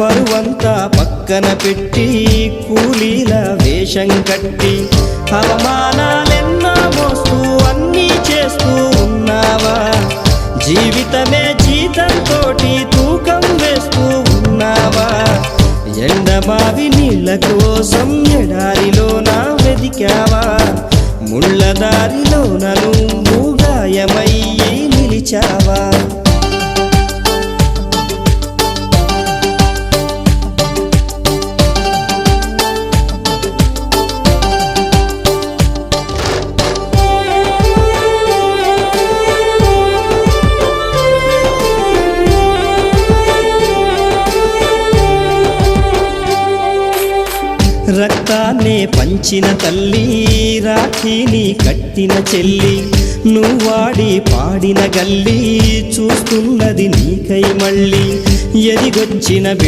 పరువంతా పక్కన పెట్టి కూలీల వేషం కట్టి అవమానాలెన్నో మోస్తూ అన్నీ చేస్తూ ఉన్నావా? జీవితమే జీతంతోటి తూకం వేస్తూ ఉన్నావా? ఎండమావి నీళ్ళ కోసం ఎడారిలో నా వెదికావా ముళ్ళ దారిలో నను నిలిచావా? రక్తాన్నే పంచిన తల్లి రాఖీని కట్టిన చెల్లి నువ్వాడి పాడిన గల్లి చూస్తున్నది నీకై మళ్ళీ. ఎదిగొచ్చిన